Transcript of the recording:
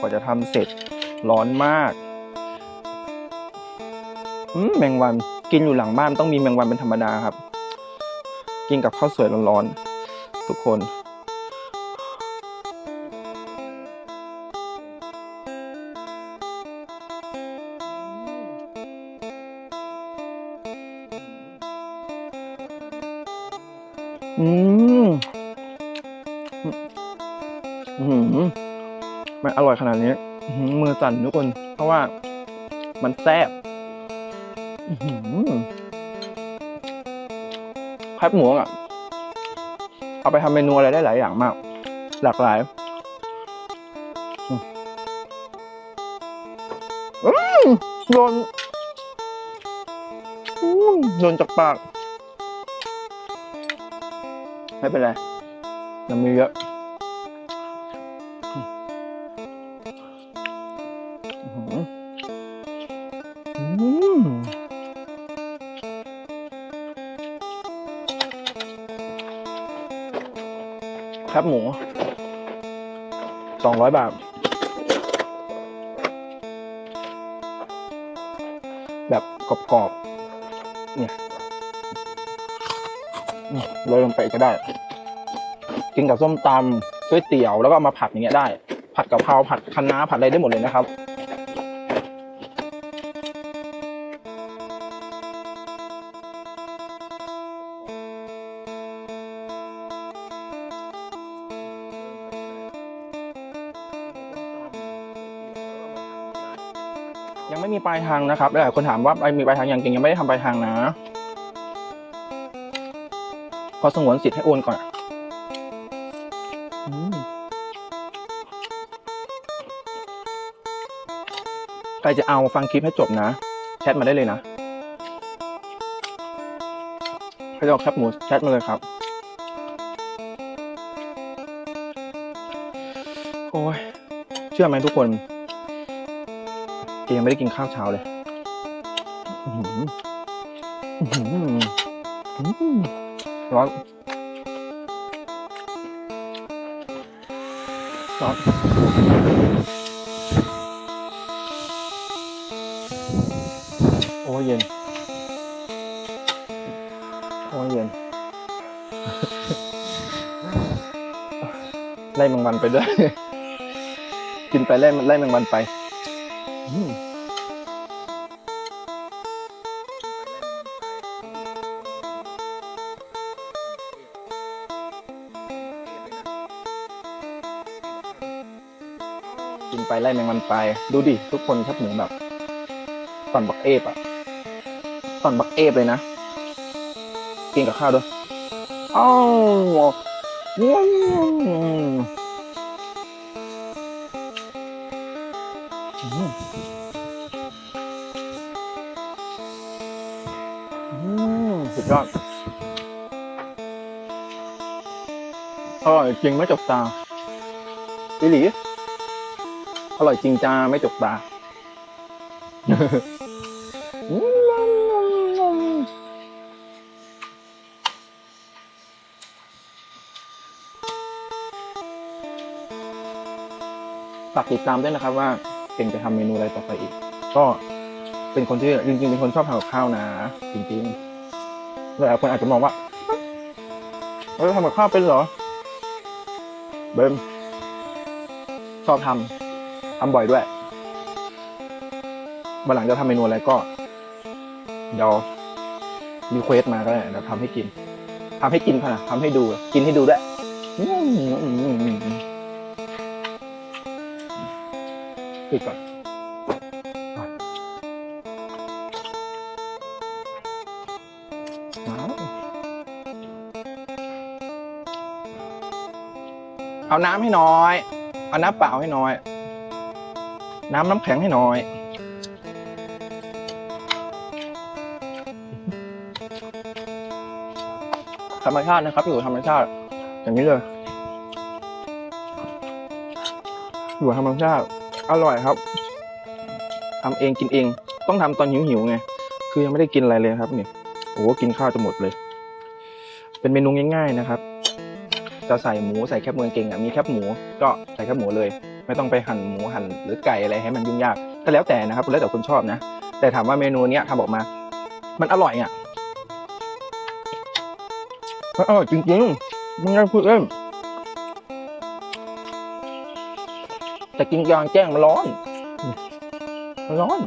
กว่าจะทำเสร็จร้อนมากอืมแมงวันกินอยู่หลังบ้านต้องมีแมงวันเป็นธรรมดาครับ กินกับข้าวสวยร้อนๆทุกคนอืม อืมมันอร่อยขนาดนี้มือสั่นทุกคน เพราะว่ามันแซ่บแคบหมูอะ เอาไปทำเมนูอะไรได้หลายอย่างมาก หลากหลายอืมโดนโดนจากปาก ไม่เป็นไรยังมีเยอะ ครับหมูสองร้อยบาท แบบกรอบๆเนี่ยโรยลงไปก็ได้ กินกับส้มตำก๋วยเตี๋ยวแล้วก็มาผัดอย่างเงี้ยได้ ผัดกะเพราผัดคะน้าผัดอะไรได้หมดเลยนะครับ ยังไม่มีปลายทางนะครับหลายคนถามว่ามีปลายทางยังเก่งยังไม่ได้ทำปลายทางนะขอสงวนสิทธิ์ให้โอนก่อนใครจะเอาฟังคลิปให้จบนะ แชทมาได้เลยนะใครจะเอาแคปหมูแชทมาเลยครับ โอ้ยเชื่อไหมทุกคน ยังไม่ได้กินข้าวเช้าเลยร้อนร้อนโอ้เย็น โอ้เย็น ไล่แมงวันไปด้วย กินไปไล่ไล่แมงวันไป อืม กินไปไล่แมงวันไป ดูดิ ทุกคนครับหมูแบบตอนบักเอฟอะตอนบักเอฟเลยนะ กินกับข้าวด้วยอ้าวอืมอืมอืมสุดยอดอร่อยจริงไม่จบตาอีหลีอ ร่อยจริงจ้าไม่จบตา ฝากติดตามด้วยนะครับว่าเก่งจะทำเมนูอะไรต่อไปอีก ก็เป็นคนที่จริงๆเป็นคนชอบทำกับข้าวนะ จริงๆหลายคนอาจจะมองว่าเราทำกับข้าวเป็นเหรอ เบิ้มชอบทำ ทำบ่อยด้วยวันหลังจะทำเมนูอะไรก็ เดี๋ยวรีเควสมาก็ได้เดี๋ยวทำให้กินทำให้กินพอนะทำให้ดู กินให้ดูด้วยปิดก่อนเอาน้ำให้น้อย เอาน้ำเปล่าให้น้อย น้ำน้ำแข็งให้หน้อย ธรรมชาตินะครับ อยู่ธรรมชาติ อย่างนี้เลย อยู่ธรรมชาติ อร่อยครับทำเองกินเอง ต้องทำตอนหิวหิวไง คือยังไม่ได้กินอะไรเลยครับเนี่ยโอ้กินข้าวจะหมดเลย เป็นเมนูง่ายๆนะครับ จะใส่หมูใส่แคบหมูเก่งอะมีแคบหมู ก็ใส่แคบหมูเลย ไม่ต้องไปหั่นหมูหั่นหรือไก่อะไรให้มันยุ่งยากก็แล้วแต่นะครับแล้วแต่คนชอบนะ แต่ถามว่าเมนูเนี้ยทำออกมา มันอร่อยอะมันอร่อยจริงๆมึงไงพูดเล่นแต่กินกลางแจ้งมันร้อน มันร้อน